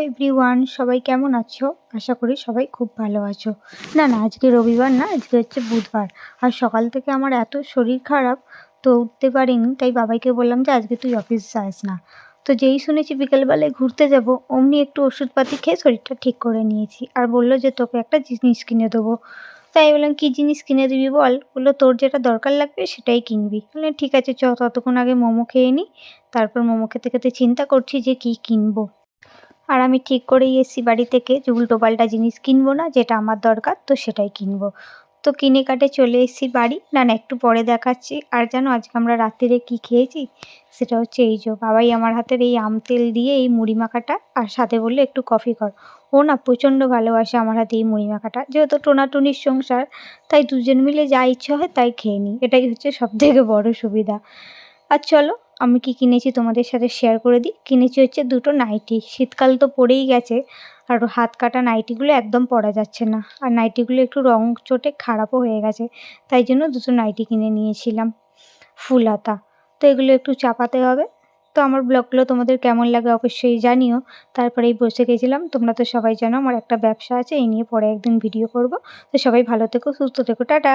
Everyone সবাই কেমন আছো? আশা করি সবাই খুব ভালো আছো। না না, আজকে রবিবার না, আজকে হচ্ছে বুধবার। আর সকাল থেকে আমার এত শরীর খারাপ, তো উঠতে পারিনি, তাই বাবাইকে বললাম যে আজকে তুই অফিস যাস না। তো যেই শুনেছি বিকেলবেলায় ঘুরতে যাব, অমনি একটু ওষুধপাতি খেয়ে শরীরটা ঠিক করে নিয়েছি। আর বলল যে তোকে একটা জিনিস কিনে দেবো। তাই বললাম, কী জিনিস কিনে দিবি বল? বলল, তোর যেটা দরকার লাগবে সেটাই কিনবি। বললাম, ঠিক আছে, চ, ততক্ষণ আগে মোমো খেয়ে নিই তারপর মোমো খেতে খেতে চিন্তা করছি যে কী কিনবো। আর আমি ঠিক করেই এসেছি বাড়ি থেকে যে উল্টোপাল্টা জিনিস কিনবো না, যেটা আমার দরকার, তো সেটাই কিনবো। তো কিনে কাটে চলে এসেছি বাড়ি। না না, একটু পরে দেখাচ্ছি। আর জানো, আজকে আমরা রাত্রিরে কী খেয়েছি? সেটা হচ্ছে এই যে বাবাই আমার হাতের এই আম তেল দিয়ে এই মুড়ি মাখাটা, আর সাথে বলল, একটু কফি কর। ও না, প্রচণ্ড ভালোবাসে আমার হাতে এই মুড়ি মাখাটা। যেহেতু টোনাটুনির সংসার, তাই দুজন মিলে যা ইচ্ছে হয় তাই খেয়ে নিই। এটাই হচ্ছে সবথেকে বড় সুবিধা। আর চলো আমি কি কিনেছি তোমাদের সাথে শেয়ার করে দিই? কিনেছি হচ্ছে দুটো নাইটি শীতকাল তো পড়েই গেছে, আর হাত কাটা নাইটিগুলো একদম পরা যাচ্ছে না। আর নাইটিগুলো একটু রং চোটে খারাপও হয়ে গেছে, তাই জন্য দুটো নাইটি কিনে নিয়েছিলাম। ফুল হাতা। তো এগুলো একটু চাপাতে হবে। তো আমার ব্লগগুলো তোমাদের কেমন লাগে অবশ্যই জানিও। তারপরেই বসে গেছিলাম। তোমরা তো সবাই জানো আমার একটা ব্যবসা আছে, এই নিয়ে পরে একদিন ভিডিও করব। তো সবাই ভালো থেকো, সুস্থ থেকো, টাটা!